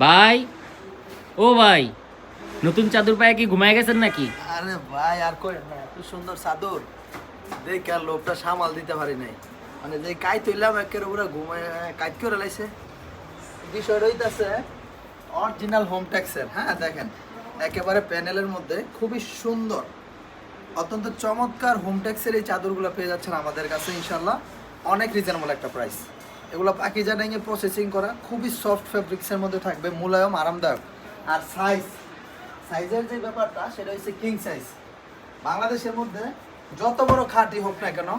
ভাই, ও ভাই, নতুন চাদর পায়ে কি ঘুমায় গেছেন নাকি? আরে ভাই, আর কই, না, এত সুন্দর চাদর। দেখ আর লোকটা সামাল দিতে পারি নাই। মানে যে কাই তুইলাম একের উপরে ঘুমায় কাজ করে লাইছে। বিষয়টা হইতাছে অরিজিনাল হোম ট্যাক্সের হ্যাঁ দেখেন, একেবারে প্যানেলের মধ্যে, খুবই সুন্দর। অত্যন্ত চমৎকার হোম ট্যাক্সের এই চাদরগুলো পেয়ে যাচ্ছেন আমাদের কাছে ইনশাল্লাহ অনেক রিজনেবল একটা প্রাইস এগুলো পাকিজা ডাইঙে প্রসেসিং করা খুবই সফট ফেব্রিক্সের মধ্যে থাকবে, মুলায়ম, আরামদায়ক। আর সাইজ সাইজের যে ব্যাপারটা, সেটা হচ্ছে কিং সাইজ বাংলাদেশের মধ্যে যত বড় খাটই হোক না কেন,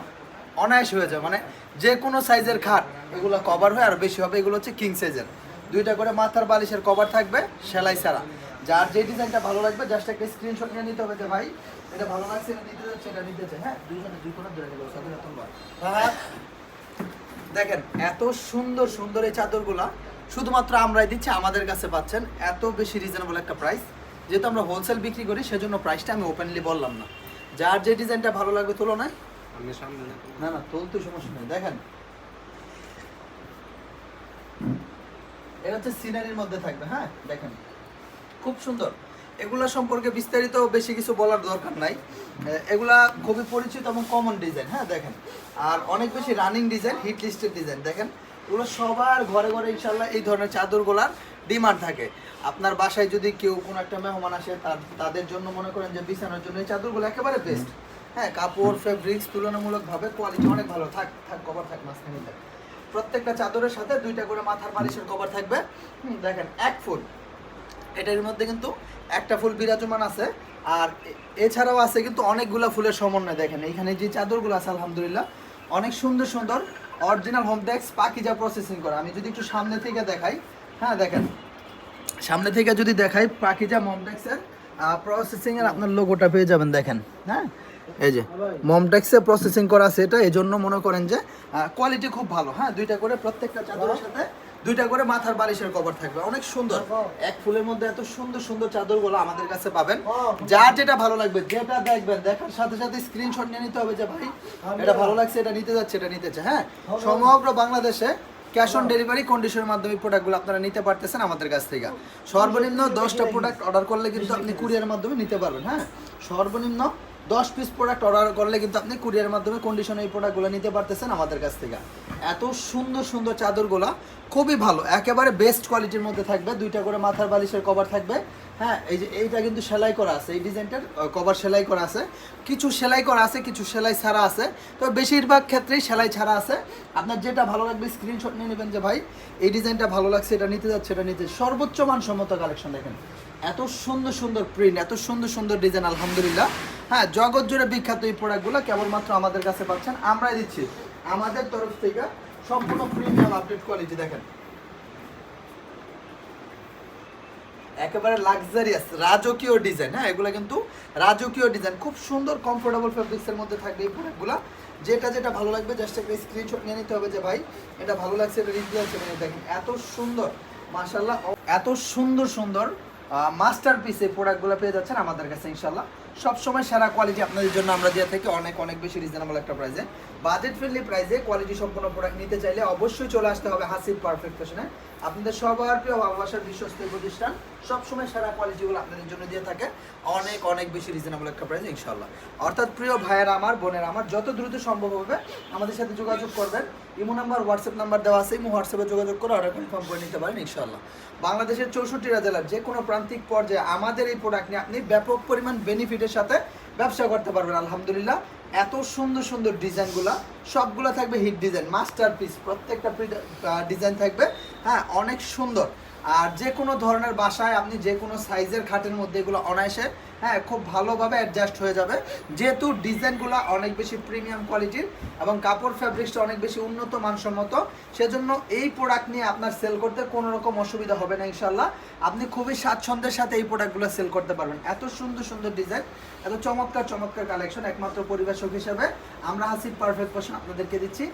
অনায়াস হয়ে যায়। মানে যে কোনো সাইজের খাট, এগুলো কভার হয়, আর বেশি হবে এগুলো হচ্ছে কিং সাইজের দুইটা করে মাথার বালিশের কভার থাকবে, সেলাই ছাড়া। যার যে ডিজাইনটা ভালো লাগবে জাস্ট একটা স্ক্রিনশট নিয়ে নিতে হবে যে, ভাই, এটা ভালো লাগছে এটা নিতে যাচ্ছে, এটা নিতে চাই হ্যাঁ দুইজনে দুই কোনো ধরে নেব হ্যাঁ দেখেন এত সুন্দর সুন্দর এই চাদরগুলা শুধুমাত্র আমরাই দিচ্ছি আমাদের কাছে পাচ্ছেন এত বেশি রিজনেবল একটা প্রাইস যেহেতু আমরা হোলসেল বিক্রি করি সেজন্য প্রাইসটা আমি ওপেনলি বললাম না। যার যে ডিজাইনটা ভালো লাগবে তুলনায় না না তুলতে সমস্যা নেই। দেখেন। এটা হচ্ছে সিনারির মধ্যে থাকবে হ্যাঁ? দেখেন। খুব সুন্দর। এগুলা সম্পর্কে বিস্তারিত বেশি কিছু বলার দরকার নাই। এগুলা খুবই পরিচিত এবং কমন ডিজাইন হ্যাঁ দেখেন। আর অনেক বেশি running design hit listed design দেখেন। এগুলো সবার ঘরে ঘরে ইনশাল্লাহ এই ধরনের চাদরগুলার ডিমান্ড থাকে। আপনার বাসায় যদি কেউ কোনো একটা মেহমান আসে, তার- তাদের জন্য মনে করেন যে বিছানোর জন্য এই চাদরগুলো একেবারে বেস্ট হ্যাঁ কাপড় ফেব্রিক্স তুলনামূলকভাবে কোয়ালিটি অনেক ভালো। থাক থাক কভার থাক মাঝখানে প্রত্যেকটা চাদরের সাথে দুইটা করে মাথার বালিশের কভার থাকবে। দেখেন, এক ফুট। এটার মধ্যে কিন্তু একটা ফুল বিরাজমান আছে। আর এছাড়াও আছে কিন্তু অনেকগুলা ফুলের সমন্বয়, দেখেন। এখানে যে চাদরগুলো আছে, আলহামদুলিল্লাহ, অনেক সুন্দর সুন্দর original home tax Pakiza processing করা। আমি যদি একটু সামনে থেকে দেখাই হ্যাঁ দেখেন। সামনে থেকে যদি দেখাই পাকিজা মমটেক্সের প্রসেসিং এর আপনার লোগোটা পেয়ে যাবেন, দেখেন। হ্যাঁ? এই যে মমটেক্সে প্রসেসিং করা আছে এটা। এই জন্য মনে করেন যে কোয়ালিটি খুব ভালো। হ্যাঁ দুইটা করে প্রত্যেকটা চাদরের সাথে দুইটা করে মাথার বালিশের কভার থাকবে। অনেক সুন্দর। এক ফুলের মধ্যে এত সুন্দর সুন্দর চাদর চাদরগুলো আমাদের কাছে পাবেন। যার যেটা ভালো লাগবে যেটা দেখবেন দেখার সাথে সাথে স্ক্রিনশট নিয়ে নিতে হবে যে ভাই এটা ভালো লাগছে এটা নিতে যাচ্ছে এটা নিতে চাই হ্যাঁ সমগ্র বাংলাদেশে ক্যাশ অন ডেলিভারি কন্ডিশনের মাধ্যমে প্রোডাক্টগুলো আপনারা নিতে পারতেছেন আমাদের কাছ থেকে। সর্বনিম্ন দশটা প্রোডাক্ট অর্ডার করলে কিন্তু আপনি কুরিয়ারের মাধ্যমে নিতে পারবেন হ্যাঁ? সর্বনিম্ন দশ পিস প্রোডাক্ট অর্ডার করলে কিন্তু আপনি কুরিয়ারের মাধ্যমে কন্ডিশনে এই প্রোডাক্টগুলো নিতে পারতেছেন আমাদের কাছ থেকে। এত সুন্দর সুন্দর চাদরগুলো খুবই ভালো। একেবারে বেস্ট কোয়ালিটির মধ্যে থাকবে। দুইটা করে মাথার বালিশের কভার থাকবে। হ্যাঁ এই যে এইটা কিন্তু সেলাই করা আছে। এই ডিজাইনটার কভার সেলাই করা আছে। কিছু সেলাই করা আছে, কিছু সেলাই ছাড়া আছে। তো বেশিরভাগ ক্ষেত্রেই সেলাই ছাড়া আছে। আপনার যেটা ভালো লাগবে স্ক্রিনশট নিয়ে নেবেন যে, ভাই, এই ডিজাইনটা ভালো লাগছে, এটা নিতে যাচ্ছে, এটা নিতে। সর্বোচ্চ মানসম্মত কালেকশন দেখেন। এত সুন্দর সুন্দর প্রিন্ট এত সুন্দর সুন্দর ডিজাইন আলহামদুলিল্লাহ। হ্যাঁ জগৎ জুড়ে বিখ্যাত এই প্রোডাক্টগুলো কেবলমাত্র আমাদের কাছে পাচ্ছেন। আমরাই দিচ্ছি। আমাদের তরফ থেকে সম্পূর্ণ প্রিমিয়াম আপডেট কোয়ালিটি দেখেন। একেবারে লাক্সারিয়াস রাজকীয় ডিজাইন হ্যাঁ এগুলো কিন্তু রাজকীয় ডিজাইন খুব সুন্দর কমফোর্টেবল ফেব্রিক্সের মধ্যে থাকবে এই প্রোডাক্টগুলো যেটা যেটা ভালো লাগবে জাস্ট একটা স্ক্রিনশট নিয়ে নিতে হবে যে, ভাই, এটা ভালো লাগছে, এটা রিভিউ আছে মানে দেখেন, এত সুন্দর মাশাল্লাহ এত সুন্দর সুন্দর মাস্টার পিস এই প্রোডাক্টগুলো পেয়ে যাচ্ছেন আমাদের কাছে ইনশাল্লাহ সবসময় সেরা কোয়ালিটি আপনাদের জন্য আমরা দিয়ে থাকি অনেক অনেক বেশি রিজনেবল একটা প্রাইসে বাজেট ফ্রেন্ডলি প্রাইসে কোয়ালিটি সম্পন্ন প্রোডাক্ট নিতে চাইলে অবশ্যই চলে আসতে হবে হাসিব পারফেক্ট ফ্যাশনে আপনাদের সবার প্রিয় ভালোবাসার বিশ্বস্ত প্রতিষ্ঠান সবসময় সেরা কোয়ালিটিগুলো আপনাদের জন্য দিয়ে থাকে। অনেক অনেক বেশি রিজনেবল একটা প্রাইস ইনশাল্লাহ অর্থাৎ প্রিয় ভাইয়েরা আমার, বোনের আমার, যত দ্রুত সম্ভব হবে আমাদের সাথে যোগাযোগ করবেন। ইমো নাম্বার হোয়াটসঅ্যাপ নাম্বার দেওয়া আছে, ইমো হোয়াটসঅ্যাপে যোগাযোগ করে অর্ডার কনফার্ম করে নিতে পারেন ইনশাল্লাহ বাংলাদেশের চৌষট্টিটা জেলার যে কোনো প্রান্তিক পর্যায়ে আমাদের এই প্রোডাক্ট নিয়ে আপনি ব্যাপক পরিমাণ বেনিফিটের সাথে ব্যবসা করতে পারবেন, আলহামদুলিল্লাহ। এত সুন্দর সুন্দর ডিজাইনগুলা, সবগুলো থাকবে হিট ডিজাইন মাস্টার পিস প্রত্যেকটা ডিজাইন থাকবে। হ্যাঁ অনেক সুন্দর। আর যে কোনো ধরনের বাসায় আপনি যে কোনো সাইজের খাটের মধ্যে এগুলো অনায়াসে হ্যাঁ খুব ভালোভাবে অ্যাডজাস্ট হয়ে যাবে। যেহেতু ডিজাইনগুলো অনেক বেশি প্রিমিয়াম কোয়ালিটির এবং কাপড় ফ্যাব্রিক্সটা অনেক বেশি উন্নত মানসম্মত, সেজন্য এই প্রোডাক্ট নিয়ে আপনার সেল করতে কোনো রকম অসুবিধা হবে না ইনশাল্লাহ আপনি খুবই স্বাচ্ছন্দ্যের সাথে এই প্রোডাক্টগুলো সেল করতে পারবেন। এত সুন্দর সুন্দর ডিজাইন এত চমৎকার চমৎকার কালেকশন একমাত্র পরিবেশক হিসেবে আমরা হাসির পারফেক্ট পোর্শন আপনাদেরকে দিচ্ছি।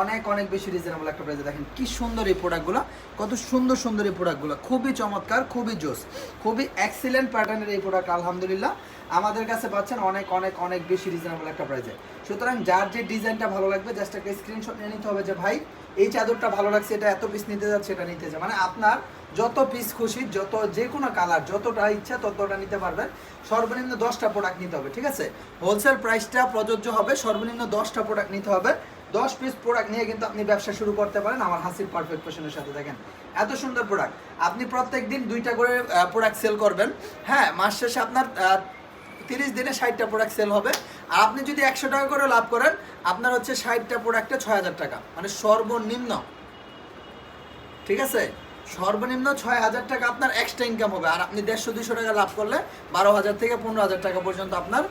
অনেক অনেক বেশি রিজনেবল একটা প্রাইসে দেখেন কি সুন্দর এই প্রোডাক্টগুলো কত সুন্দর সুন্দর এই প্রোডাক্টগুলো খুবই চমৎকার, খুবই জোস, খুবই এক্সিলেন্ট প্যাটার্নের এই প্রোডাক্ট আলহামদুলিল্লাহ। আমাদের কাছে পাচ্ছেন অনেক অনেক অনেক বেশি রিজনেবল একটা প্রাইসে সুতরাং যার যে ডিজাইনটা ভালো লাগবে জাস্ট একটা স্ক্রিনশট নিয়ে নিতে হবে যে, ভাই, এই চাদরটা ভালো লাগছে, এটা এত পিস নিতে যাচ্ছে, এটা নিতে যাচ্ছে। মানে আপনার যত পিস খুশি, যত যে কোনো কালার যতটা ইচ্ছা ততটা নিতে পারবেন। সর্বনিম্ন দশটা প্রোডাক্ট নিতে হবে, ঠিক আছে? হোলসেল প্রাইসটা প্রযোজ্য হবে, সর্বনিম্ন দশটা প্রোডাক্ট নিতে হবে। দশ পিস প্রোডাক্ট নিয়ে কিন্তু আপনি ব্যবসা শুরু করতে পারেন আমার হাসির পারফেক্ট ফ্যাশনের সাথে দেখেন। এত সুন্দর প্রোডাক্ট আপনি প্রত্যেক দিন দুইটা করে প্রোডাক্ট সেল করবেন। হ্যাঁ মাস শেষে আপনার তিরিশ দিনে ষাটটা প্রোডাক্ট সেল হবে। আর আপনি যদি একশো টাকা করে লাভ করেন, আপনার হচ্ছে ষাটটা প্রোডাক্টে ছয় হাজার টাকা। মানে সর্বনিম্ন। ঠিক আছে? সর্বনিম্ন ছয় হাজার টাকা আপনার এক্সট্রা ইনকাম হবে। আর আপনি দেড়শো দুশো টাকা লাভ করলে বারো হাজার থেকে পনেরো হাজার টাকা পর্যন্ত আপনার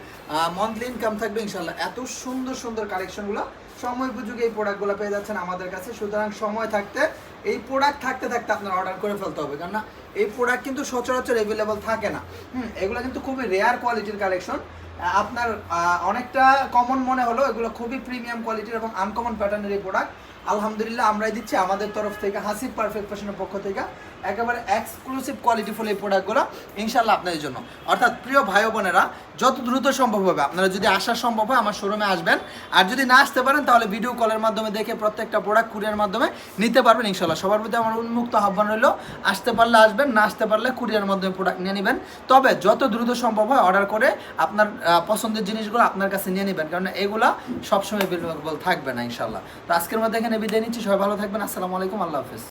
মান্থলি ইনকাম থাকবে ইনশাল্লাহ এত সুন্দর সুন্দর কালেকশনগুলো সময় উপযোগী এই প্রোডাক্টগুলো পেয়ে যাচ্ছেন আমাদের কাছে। সুতরাং সময় থাকতে, এই প্রোডাক্ট থাকতে থাকতে আপনার অর্ডার করে ফেলতে হবে। কেননা এই প্রোডাক্ট কিন্তু সচরাচর অ্যাভেলেবল থাকে না। হুম, এগুলো কিন্তু খুবই রেয়ার কোয়ালিটির কালেকশন আপনার অনেকটা কমন মনে হলো, এগুলো খুবই প্রিমিয়াম কোয়ালিটির এবং আনকমন প্যাটার্নের এই প্রোডাক্ট আলহামদুলিল্লাহ, আমরাই দিচ্ছি আমাদের তরফ থেকে, হাসিব পারফেক্ট ফ্যাশনের পক্ষ থেকে। একেবারে এক্সক্লুসিভ কোয়ালিটি ফুল এই প্রোডাক্টগুলো ইনশাল্লাহ আপনাদের জন্য। অর্থাৎ প্রিয় ভাই বোনেরা, যত দ্রুত সম্ভব হবে, আপনারা যদি আসা সম্ভব হয় আমার শোরুমে আসবেন। আর যদি না আসতে পারেন, তাহলে ভিডিও কলের মাধ্যমে দেখে প্রত্যেকটা প্রোডাক্ট কুরিয়ার মাধ্যমে নিতে পারবেন ইনশাল্লাহ সবার প্রতি আমার উন্মুক্ত আহ্বান রইল, আসতে পারলে আসবেন, না আসতে পারলে কুরিয়ার মাধ্যমে প্রোডাক্ট নিয়ে নেবেন। তবে যত দ্রুত সম্ভব হয় অর্ডার করে আপনার পছন্দের জিনিসগুলো আপনার কাছে নিয়ে নেবেন। কারণ এগুলা সবসময় অ্যাভেলেবল থাকবে না ইনশাল্লাহ তো আজকের মধ্যে এখানে বিদায় নিচ্ছি। সবাই ভালো থাকবেন। আসসালামু আলাইকুম। আল্লাহ হাফেজ।